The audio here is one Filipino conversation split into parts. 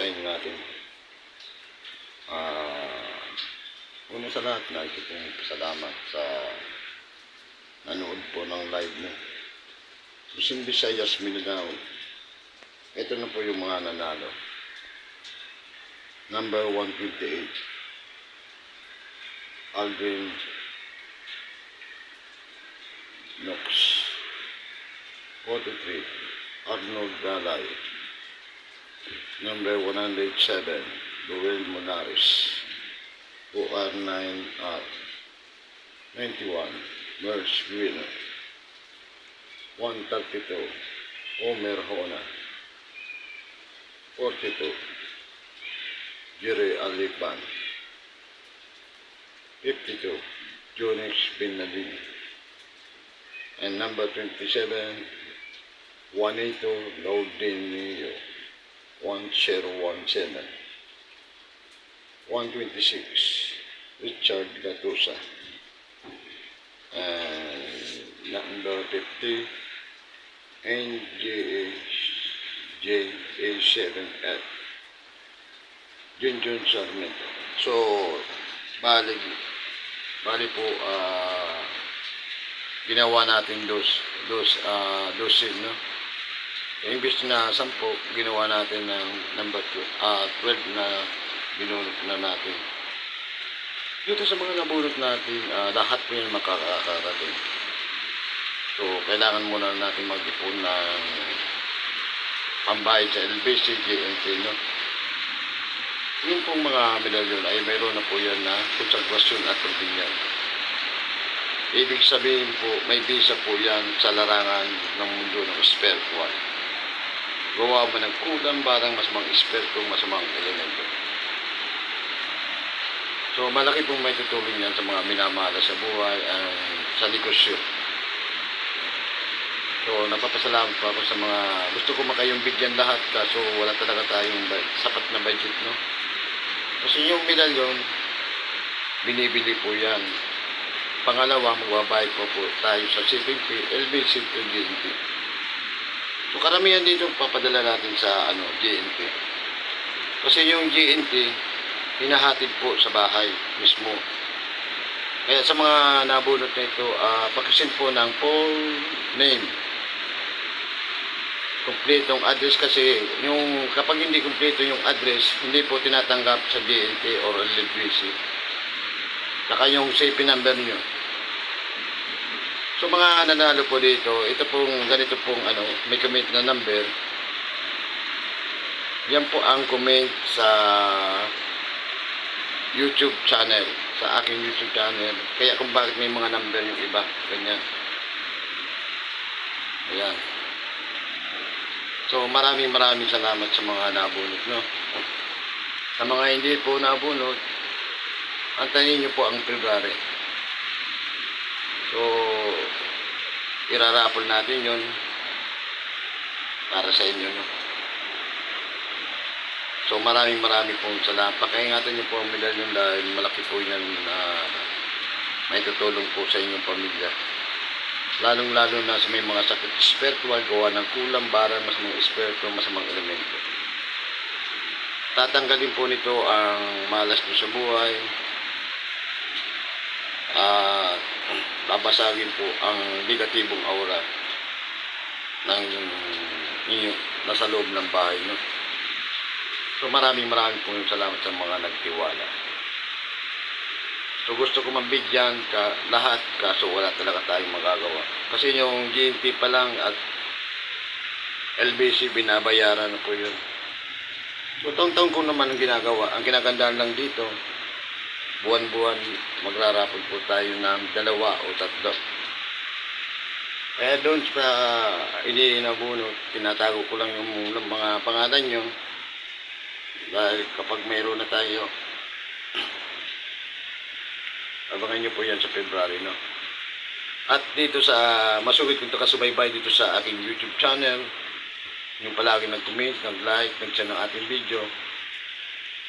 basahin natin. Ah, una sa lahat, nais ko pong pasalamat sa nanood po ng live mo. Luzon, Visayas, Mindanao. Ito na po yung mga nanalo. Number 158. Aldrin Knox. 43. Arnold Galay. Number 107. Joel Monares. OR9R. 91. Merce Winner. 132. Omer Hona. 42. Jerry Alipan. 52. Jonix Binadin. And number 27. Juanito Laudinio. 1017. 126. Richard Gatusa. And number 50. NJA7F. Junjun Sarmiento. So, bali, bali po, ah, ginawa natin dos, dos, ah, dosin, no? Imbis na 10, ginawa natin ng number 12, ah, 12 na binunot na natin. Dito sa mga nabunot natin, ah, lahat po yan makakarating. So, kailangan muna natin mag-ipon ng pambayad sa LBC, GNC, no? Yung pong mga medalyon ay mayroon na po yan na konsagrasyon at pagbinyag. Ibig sabihin po, may visa po yan sa larangan ng mundo ng spiritual. Gawa mo ng kulang barang masamang espiritu, masamang elemento. So, malaki pong may tutulong yan sa mga minamahal sa buhay, ang sa negosyo. So, napapasalamat po ako sa mga gusto ko makayong bigyan lahat kaso wala talaga tayong sapat na budget, no? Kasi yung medalyon, binibili po yan. Pangalawa, magbabayad po po tayo sa CPP, LBC to GNP. So, karamihan dito papadala natin sa ano, GNP. Kasi yung GNP, hinahatid po sa bahay mismo. Kaya sa mga nabunot na ito, uh, pagkasend po ng full name. Kompletong address kasi yung kapag hindi kumpleto yung address, hindi po tinatanggap sa DNT or LBC. Saka yung safety number nyo. So mga nanalo po dito, ito pong ganito pong ano, may comment na number. Yan po ang comment sa YouTube channel, sa aking YouTube channel. Kaya kung bakit may mga number yung iba, ganyan. Ayan. So maraming maraming salamat sa mga nabunot, no? Sa mga hindi po nabunot, antayin niyo po ang February. So, irarapol natin yon para sa inyo, no? So maraming maraming pong salamat. Pakaingatan niyo po ang medalyon dahil malaki po yan na may tutulong po sa inyong pamilya. Lalong-lalo na sa may mga sakit spiritual, gawa ng kulang, barang, masamang espiritu, masamang elemento. Tatanggalin po nito ang malas nyo sa buhay. At babasagin po ang negatibong aura ng inyo nasa loob ng bahay. No? So maraming maraming po salamat sa mga nagtiwala. So gusto ko mabigyan ka lahat kaso wala talaga tayong magagawa. Kasi yung GNP pa lang at LBC binabayaran na po yun. So taong-taong ko naman ang ginagawa. Ang kinagandaan lang dito, buwan-buwan magrarapol po tayo ng dalawa o tatlo. Kaya doon sa iniinabunot, tinatago ko lang yung mga pangalan nyo. Dahil kapag mayroon na tayo, Abangan nyo po yan sa February, no? At dito sa, masugid kong takasubaybay dito sa aking YouTube channel, yung palagi nag-comment, nag-like, nag-share ng ating video.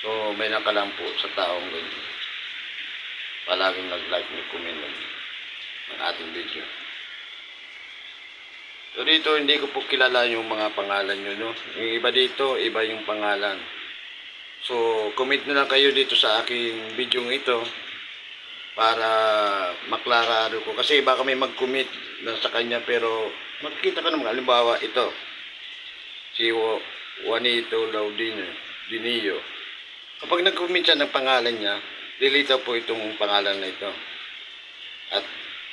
So, may nakalam po sa taong ganyan. Palaging nag-like, nag-comment ng, ng ating video. So, dito hindi ko po kilala yung mga pangalan nyo, no? Yung iba dito, iba yung pangalan. So, comment na lang kayo dito sa aking video ito para maklarado ko. Kasi baka may mag-commit na sa kanya pero makikita ka naman. Halimbawa, ito. Si Juanito Laudino, Dinio. Kapag nag-commit siya ng pangalan niya, lilitaw po itong pangalan na ito. At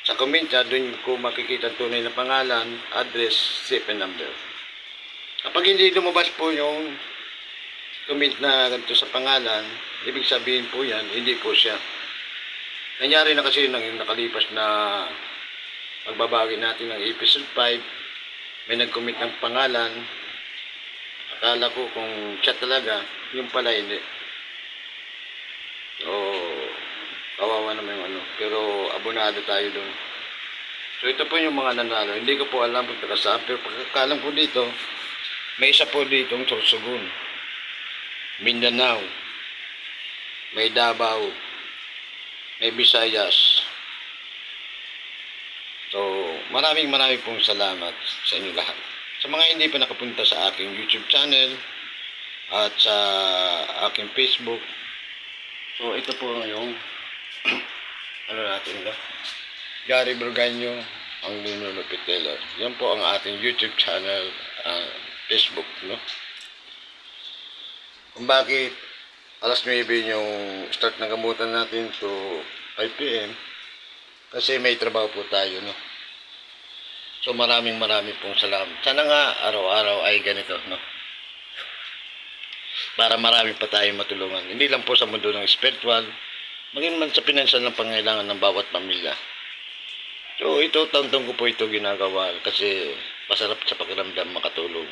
sa comment niya, doon ko makikita tunay na pangalan, address, zip and number. Kapag hindi lumabas po yung comment na ganito sa pangalan, ibig sabihin po yan, hindi po siya. Nangyari na kasi nang nakalipas na pagbabagi natin ng episode 5, may nag-commit ng pangalan, akala ko kung siya talaga, yung pala hindi. So, kawawa naman yung ano. Pero abonado tayo doon. So, ito po yung mga nanalo. Hindi ko po alam kung taga saan. Pero pagkakalam ko dito, may isa po dito ang Sorsogon. Mindanao. May Davao. May Visayas. So, maraming maraming pong salamat sa inyo lahat. Sa mga hindi pa nakapunta sa aking YouTube channel at sa aking Facebook, So, ito po yung ano natin ba? Gary Burganyo, ang Linulupit Taylor. Yan po ang ating YouTube channel, ah, Facebook, no? Kung bakit alas 9 yung start ng gamutan natin to 5 p.m. Kasi may trabaho po tayo, no? So maraming maraming pong salamat. Sana nga araw-araw ay ganito, no? para marami pa tayong matulungan. Hindi lang po sa mundo ng spiritual, maging man sa pinansyal ng pangailangan ng bawat pamilya. So ito, taon-taon ko po ito ginagawa kasi masarap sa pakiramdam makatulong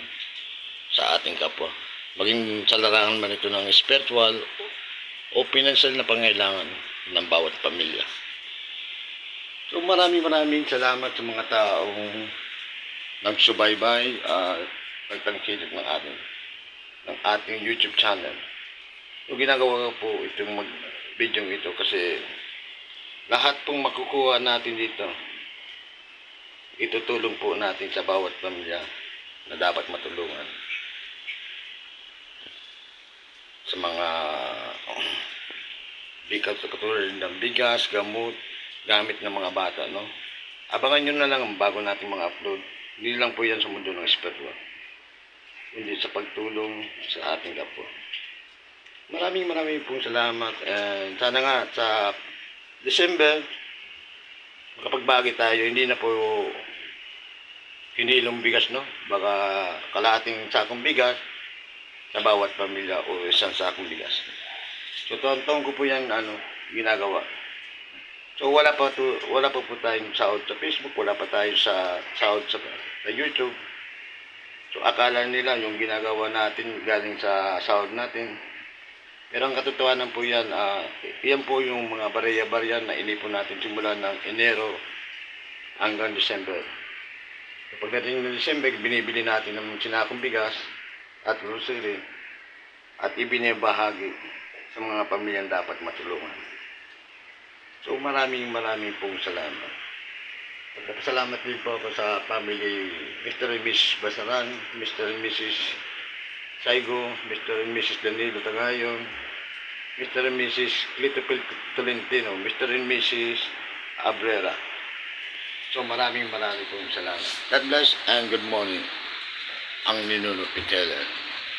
sa ating kapwa. Maging sa larangan man ito ng spiritual o pinansyal na pangailangan ng bawat pamilya. So maraming maraming salamat sa mga taong nagsubaybay at nagtangkilik ng ating ng ating YouTube channel. So ginagawa ko po itong mag video ito kasi lahat pong makukuha natin dito itutulong po natin sa bawat pamilya na dapat matulungan sa mga bigas sa katulad ng bigas, gamot, gamit ng mga bata, no? Abangan nyo na lang ang bago nating mga upload. Hindi lang po yan sa mundo ng spiritual hindi sa pagtulong sa ating kapwa. Maraming maraming pong salamat and sana nga sa December makapagbagi tayo, hindi na po kinilong bigas, no? Baka kalahating sakong bigas sa bawat pamilya o isang sakong bigas. So, taon-taon ko po yan, ano, ginagawa. So, wala pa, to, wala pa po tayong sahod sa Facebook, wala pa tayo sa sahod sa, sa YouTube. So akala nila yung ginagawa natin galing sa sahod natin. Pero ang katotohanan po yan, ah, yan po yung mga barya-barya na inipon natin simula ng Enero hanggang December. Pagdating ng December, binibili natin ng sinakong bigas at grocery at ibinibahagi sa mga pamilyang dapat matulungan. So maraming maraming pong salamat. Salamat din po ako sa family Mr. and Mrs. Basaran, Mr. and Mrs. Saigo, Mr. and Mrs. Danilo Tangayon, Mr. and Mrs. Clitopil Tolentino, Mr. and Mrs. Abrera. So maraming maraming pong salamat. God bless and good morning. Ang Ninuno Piteler.